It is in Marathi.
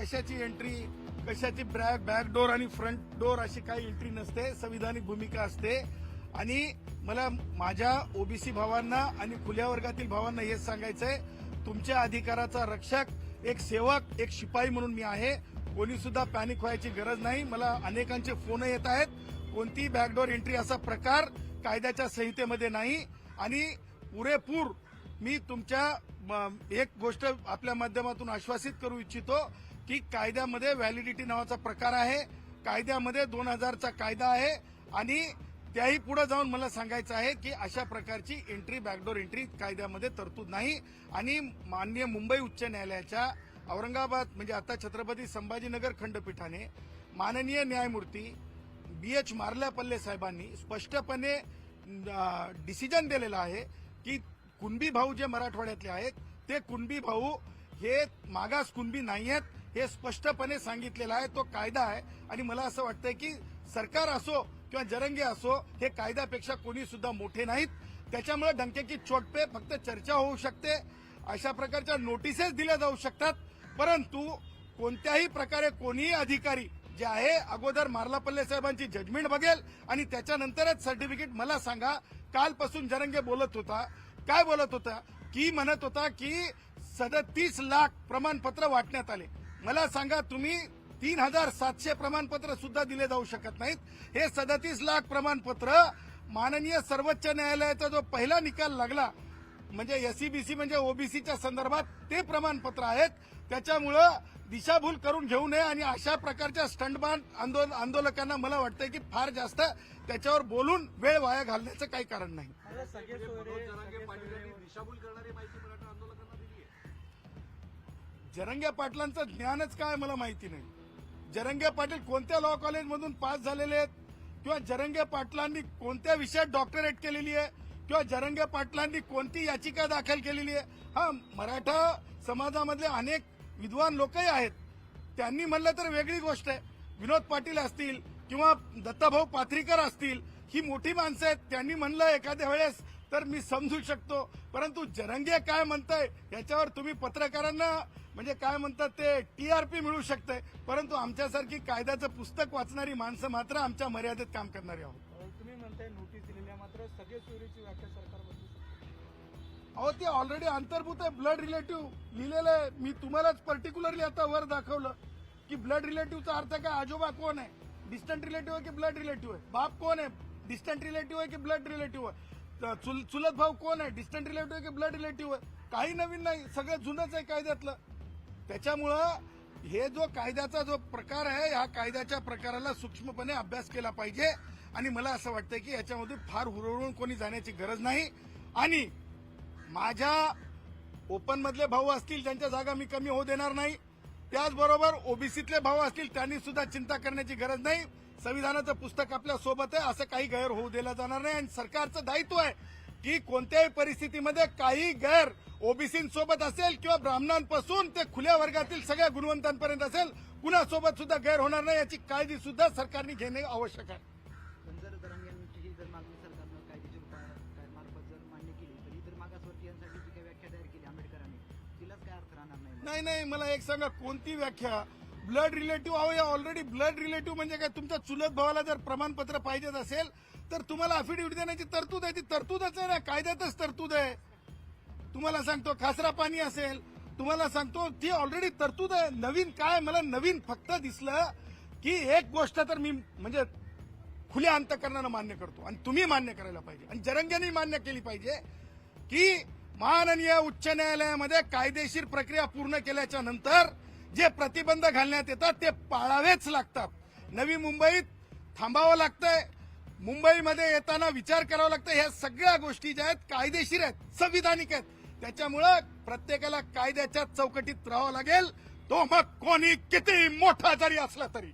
कशाची एंट्री कशाची बॅक बॅक डोर आणि फ्रंट डोर अशी काही एंट्री नसते संविधानिक भूमिका असते. आणि मला माझ्या ओबीसी भावांना आणि खुल्या वर्गातील भावांना हेच सांगायचंय तुमच्या अधिकाराचा रक्षक एक सेवक एक शिपाई म्हणून मी आहे. कोणी सुद्धा पॅनिक व्हायची गरज नाही. मला अनेकांचे फोन येत आहेत. कोणतीही बॅकडोर एंट्री असा प्रकार कायद्याच्या संहितेमध्ये नाही. आणि पुरेपूर मी तुमच्या म, एक गोष्ट आपल्या माध्यमातून आश्वासित करू इच्छितो की कायद्यामध्ये व्हॅलिडिटी नावाचा प्रकार आहे कायद्यामध्ये दोन हजारचा कायदा आहे आणि त्याही पुढे जाऊन मला सांगायचं आहे की अशा प्रकारची एंट्री बॅकडोर एंट्री कायद्यामध्ये तरतूद नाही. आणि माननीय मुंबई उच्च न्यायालयाच्या औरंगाबाद म्हणजे आता छत्रपती संभाजीनगर खंडपीठाने माननीय न्यायमूर्ती बी एच मार्ल्यापल्ले साहेबांनी स्पष्टपणे डिसिजन दिलेलं आहे की कुणबी भाऊ जे मराठवाड्यातले आहेत ते कुणबी भाऊ हे मागास कुणबी नाही आहेत हे स्पष्टपणे सांगितलेलं आहे तो कायदा आहे. आणि मला असं वाटतंय की सरकार असो किंवा जरंगे असो हे कायद्यापेक्षा कोणी सुद्धा मोठे नाहीत. त्याच्यामुळे डंकेकी चोट पे फक्त चर्चा होऊ शकते. अशा प्रकारच्या नोटिसेस दिल्या जाऊ शकतात. परंतु कोणत्याही प्रकारे कोणीही अधिकारी जे आहे अगोदर मार्लापल्ले साहेबांची जजमेंट बघेल आणि त्याच्यानंतरच सर्टिफिकेट मला सांगा. कालपासून जरंगे बोलत होता. काय बोलत होता? की म्हणत होता की सदतीस लाख प्रमाणपत्र वाटण्यात आले. मला सांगा तुम्ही तीन हजार सातशे प्रमाणपत्र सुद्धा दिले जाऊ शकत नाहीत. हे सदतीस लाख प्रमाणपत्र माननीय सर्वोच्च न्यायालयाचा जो पहिला निकाल लागला म्हणजे एसईबीसी म्हणजे ओबीसीच्या संदर्भात ते प्रमाणपत्र आहेत. त्याच्यामुळं दिशाभूल करून घेऊ नये आणि अशा प्रकारच्या स्टंटबान आंदोल आंदोलकांना मला वाटतंय की फार जास्त त्याच्यावर बोलून वेळ वाया घालण्याचं काही कारण नाही. जरंग्या पाटलांचं ज्ञानच काय मला माहिती नाही. जरंग्या पाटील कोणत्या लॉ कॉलेजमधून पास झालेले आहेत? किंवा जरंगे पाटलांनी कोणत्या विषयात डॉक्टरेट केलेली आहे? किंवा जरंगे पाटलांनी कोणती याचिका दाखल केलेली आहे? हा मराठा समाजामधले अनेक विद्वान लोकही आहेत. त्यांनी म्हणलं तर वेगळी गोष्ट आहे. विनोद पाटील असतील किंवा दत्ताभाऊ पाथरीकर असतील ही मोठी माणसं आहेत. त्यांनी म्हणलं एखाद्या वेळेस तर मी समजू शकतो. परंतु जरंगे काय म्हणताय याच्यावर तुम्ही पत्रकारांना म्हणजे काय म्हणतात ते टीआरपी मिळू शकते परंतु आमच्यासारखी कायद्याचं पुस्तक वाचणारी माणसं मात्र आमच्या मर्यादेत काम करणारी आहोत. तुम्ही म्हणताय नोटीस दिलेल्या मात्र सगळे चोरीची व्याख्या सरकार अहो ते ऑलरेडी अंतर्भूत आहे ब्लड रिलेटिव्ह लिहिलेलं आहे. मी तुम्हालाच पर्टिक्युलरली आता वर दाखवलं की ब्लड रिलेटिव्हचा अर्थ काय आजोबा कोण आहे? डिस्टंट रिलेटिव्ह आहे की ब्लड रिलेटिव्ह आहे? बाप कोण आहे? डिस्टंट रिलेटिव्ह आहे की ब्लड रिलेटिव्ह आहे? चुलत भाऊ कोण आहे? डिस्टंट रिलेटिव्ह आहे की ब्लड रिलेटिव्ह आहे? काही नवीन नाही सगळं जुनंच आहे कायद्यातलं. त्याच्यामुळं हे जो कायद्याचा जो प्रकार आहे ह्या कायद्याच्या प्रकाराला सूक्ष्मपणे अभ्यास केला पाहिजे. आणि मला असं वाटतं की याच्यामध्ये फार हुरळून कोणी जाण्याची गरज नाही. आणि माझ्या ओपन मधले भाऊ असतील त्यांच्या जागा मी कमी होऊ देणार नाही. त्याचबरोबर ओबीसीतले भाऊ असतील त्यांनी सुद्धा चिंता करण्याची गरज नाही. संविधानाचं पुस्तक आपल्यासोबत आहे असं काही गैर होऊ दिलं जाणार नाही. आणि सरकारचं दायित्व आहे की कोणत्याही परिस्थितीमध्ये काही गैर ओबीसींसोबत असेल किंवा ब्राह्मणांपासून ते खुल्या वर्गातील सगळ्या गुणवंतांपर्यंत असेल कुणासोबत सुद्धा गैर होणार नाही याची काळजी सुद्धा सरकारने घेणे आवश्यक आहे. नाही नाही मला एक सांगा कोणती व्याख्या ब्लड रिलेटिव्ह अहो या ऑलरेडी ब्लड रिलेटिव्ह म्हणजे काय? तुमच्या चुलत भावाला जर प्रमाणपत्र पाहिजेच असेल तर तुम्हाला अफिडेव्हिट देण्याची तरतूद आहे. ती तरतूदच आहे ना. कायद्यातच तरतूद आहे. तुम्हाला सांगतो खासरा पाणी असेल तुम्हाला सांगतो ती ऑलरेडी तरतूद आहे. नवीन काय? मला नवीन फक्त दिसलं की एक गोष्ट तर मी म्हणजे खुल्या अंतकरणानं मान्य करतो. आणि तुम्ही मान्य करायला पाहिजे. आणि जरंग्यांनी मान्य केली पाहिजे की माननीय उच्च न्यायालयामध्ये कायदेशीर प्रक्रिया पूर्ण केल्याच्यानंतर जे प्रतिबंध घालण्यात येतात ते पाळावेच लागतात. नवी मुंबईत थांबावं लागतंय. मुंबईमध्ये येताना विचार करावा लागतं ह्या सगळ्या गोष्टी ज्या आहेत कायदेशीर आहेत संविधानिक आहेत. त्याच्यामुळं प्रत्येकाला कायद्याच्या चौकटीत राहावं लागेल. तो मग कोणी किती मोठा जरी असला तरी.